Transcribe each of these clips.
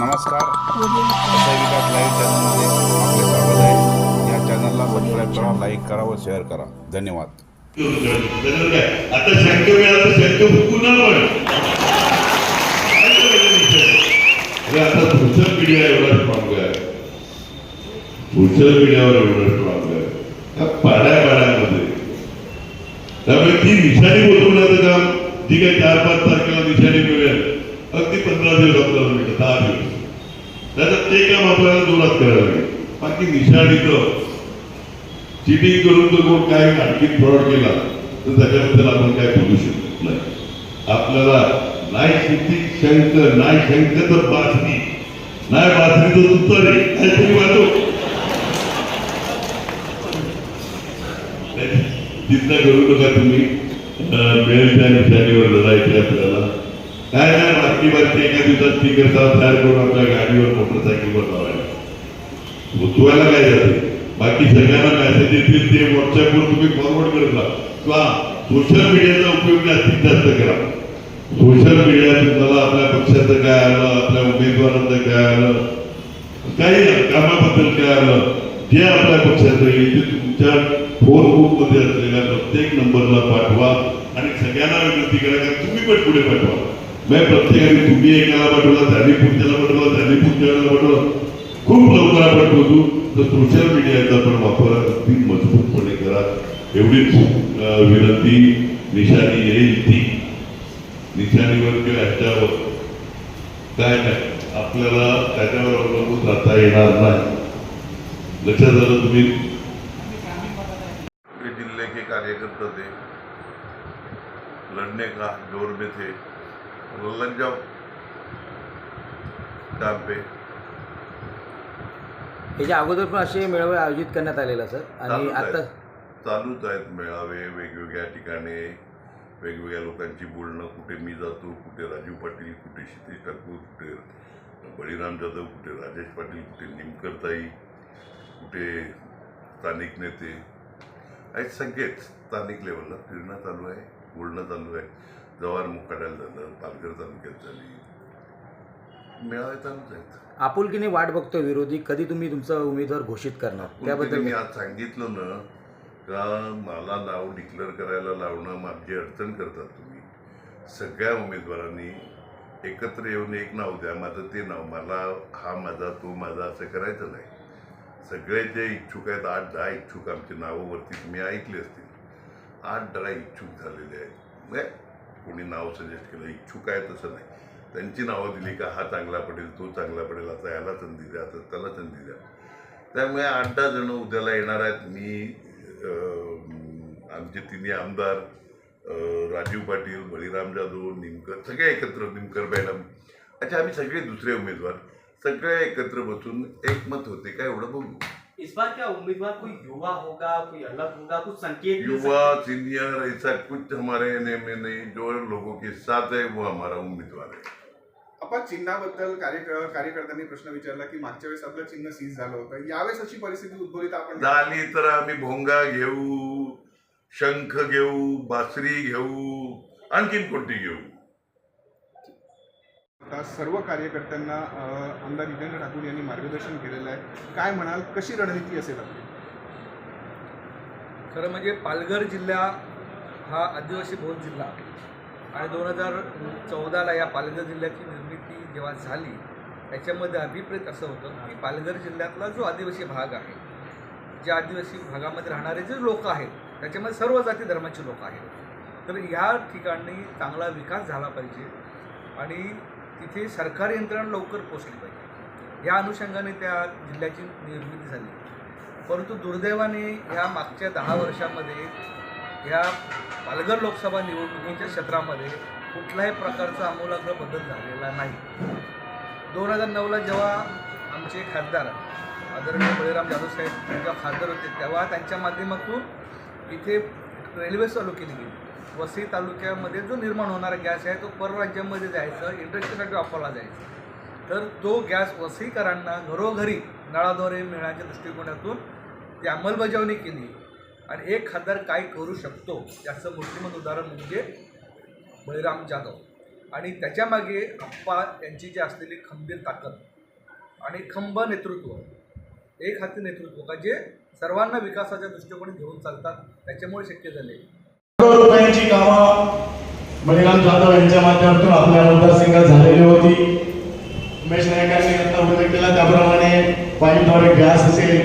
नमस्कार विकास लाईव्ह चॅनलमध्ये आपले स्वागत आहे या चॅनलला सबस्क्राईब करा लाईक करा व शेअर करा धन्यवाद त्याच्यावर आता शंख मिळाला तर फुकू ना पण अरे आता सोशल मीडिया एवढा स्ट्रॉंग आहे सोशल मीडियावर एवढं स्ट्रॉंग आहे त्या पाड्या पाड्यामध्ये त्यामुळे ती निशाणी बोलवण्याचं काम जी काही चार पाच तारखेला निशाणी मिळेल अगदी पंधरा दिवस आपल्याला मिळतं दहा दिवस. त्याच्यात ते काम आपल्याला जोरात करावं लागेल. बाकी निशाणीचं चिटिंग करून जर कोण काय आणखी फ्रॉड केला तर त्याच्याबद्दल आपण काय बोलू शकत नाही. आपल्याला नाही शेती शंक नाही शंक तर बासरी. नाही बासरी तर तुतारी. काहीतरी वाजव चिंता करू नका तुम्ही. अं, मिळेल त्या निशाणीवर लढायचे आपल्याला काय नाही बाकी बाकी एका दिवसात स्टिकर तयार करून आपल्या गाडीवर मोटरसायकलवर लावायला उतवायला काय जाते? बाकी सगळ्यांना मेसेज येतील ते व्हॉट्सअपवर तुम्ही फॉरवर्ड करत राहा. किंवा सोशल मीडियाचा उपयोग जास्तीत जास्त करा. सोशल मीडिया तुम्हाला आपल्या पक्षाचं काय आलं आपल्या उमेदवारांचं काय आलं काही कामाबद्दल काय आलं जे आपल्या पक्षाचं येईल ते तुमच्या फोन बुक असलेल्या प्रत्येक नंबरला पाठवा आणि सगळ्यांना विनंती करा की तुम्ही पण पुढे पाठवा. मी प्रत्येकाने तुम्ही एकाला पाठवला त्यांनी पुढच्याला पाठवला त्यांनी पुढच्याला पाठवला. खूप लवकर आपण पोहोचू तर सोशल मीडियाचा पण वापर अगदी मजबूतपणे करा. एवढीच विनंती. निशाणी येईल ती. निशाणीवर किंवा ह्याच्यावर. काय नाही. आपल्याला त्याच्यावर अवलंबून राहता येणार नाही. लक्षात आलं तुम्ही? के जिले के कार्यकर्ता थे लड़ने का जोर में थे काम पे याच्या अगोदर पण असे मेळावे आयोजित करण्यात आलेला सर. आणि चालूच आता आहेत. चालूच आहेत मेळावे वेगवेगळ्या ठिकाणी वेगवेगळ्या लोकांची बोलणं कुठे मी जातो कुठे राजू पाटील कुठे क्षितेश ठाकूर कुठे बळीराम जाधव कुठे राजेश पाटील कुठे निमकरताई कुठे स्थानिक नेते. आहेत सगळेच. स्थानिक लेवलला फिरणं चालू आहे बोलणं चालू आहे. जव्हार मुखाड्याला झालं पालघर तालुक्यात झाली. मेळावे चालूच आहेत. आपुलकीने वाट बघतो विरोधी. कधी तुम्ही तुमचा उमेदवार घोषित करणार? त्याबद्दल मी आज सांगितलं ना का मला नाव डिक्लेअर करायला लावणं माझी अडचण करतात तुम्ही. सगळ्या उमेदवारांनी एकत्र येऊन एक नाव द्या माझं ते नाव. मला हा माझा तो माझा असं करायचं नाही. सगळे जे इच्छुक आहेत आठ दहा इच्छुक आमची नावावरती तुम्ही ऐकली असतील. आठ दहा इच्छुक झालेले आहेत. म्हणजे कोणी नाव सजेस्ट केलं इच्छुक आहे तसं नाही. त्यांची नावं दिली का हा चांगला पडेल तो चांगला पडेल आता याला संधी द्या आता त्याला संधी द्या. त्यामुळे आठ दहा जण उद्याला येणार आहेत. मी आमचे तिन्ही आमदार राजीव पाटील बळीराम जाधव निमकर सगळे एकत्र निमकर मॅडम. अच्छा आम्ही सगळे दुसरे उमेदवार. सगळे एकत्र बसून एकमत होते काय एवढं बघू. इस बार क्या उम्मीदवार कोई युवा होगा कोई अलग होगा कुछ संकेत युवा सीनियर ऐसा कुछ हमारे एने में नहीं जो लोगों के साथ है वो हमारा उम्मीदवार है। आपण चिन्हाबद्दल कार्य कार्यकर्त्यांनी प्रश्न विचारला की मागच्या वेळेस आपलं चिन्ह सीज झालं होतं. यावेळेस अशी परिस्थिती उद्भवली तर आपण झाली तर आम्ही भोंगा घेऊ शंख घेऊ बासरी घेऊ आणखीन कोणती घेऊ? आता सर्व कार्यकर्त्यांना आमदार जितेंद्र ठाकूर यांनी मार्गदर्शन केलेलं आहे. काय म्हणाल? कशी रणनीती असेल आपली? खरं म्हणजे पालघर जिल्हा हा आदिवासी बहुल जिल्हा. आणि दोन हजार चौदाला या पालघर जिल्ह्याची निर्मिती जेव्हा झाली त्याच्यामध्ये अभिप्रेत असं होतं की पालघर जिल्ह्यातला जो आदिवासी भाग आहे ज्या आदिवासी भागामध्ये राहणारे जे लोक आहेत त्याच्यामध्ये सर्व जाती धर्माचे लोक आहेत. तर ह्या ठिकाणी चांगला विकास झाला पाहिजे. आणि तिथे सरकारी यंत्रणा लवकर पोचली पाहिजे. या अनुषंगाने त्या जिल्ह्याची निर्मिती झाली. परंतु दुर्दैवाने या मागच्या दहा वर्षामध्ये ह्या पालघर लोकसभा निवडणुकीच्या क्षेत्रामध्ये कुठल्याही प्रकारचा आमूलाग्र बदल झालेला नाही. दोन हजार नऊला जेव्हा आमचे खासदार आदरणीय बळीराम जाधव साहेब जेव्हा खासदार होते तेव्हा त्यांच्या माध्यमातून इथे रेल्वे चालू केली गेली. वसई तालुक्यामध्ये जो निर्माण होणारा गॅस आहे तो परराज्यामध्ये जायचं इंडस्ट्रीसाठी वापरला जायचा. तर तो गॅस वसईकरांना घरोघरी नळाद्वारे मिळण्याच्या दृष्टिकोनातून ती अंमलबजावणी केली. आणि एक खासदार काय करू शकतो याचं मूर्तिमंत उदाहरण म्हणजे बळीराम जाधव. आणि त्याच्यामागे अप्पा यांची जी असलेली खंबीर ताकद आणि खंब नेतृत्व एक हाती नेतृत्व का जे सर्वांना विकासाच्या दृष्टिकोनी घेऊन चालतात त्याच्यामुळे शक्य झाले. रुपयांची कामं मणिराम जाधव यांच्या माध्यमातून आपल्या मतदारसंघात झालेली होती. उमेश नायकांनी आता उल्लेख केला त्याप्रमाणे पाईपद्वारे गॅस असेल.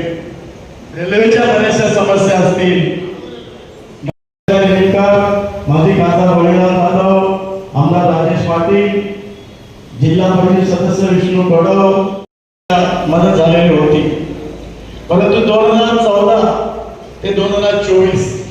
रेल्वेच्या बऱ्याचशा समस्या असतील. माजी खासदार मणिराम जाधव आमदार राजेश पाटील जिल्हा परिषद सदस्य विष्णू कडव मदत झालेली होती. परंतु दोन हजार चौदा ते दोन हजार चोवीस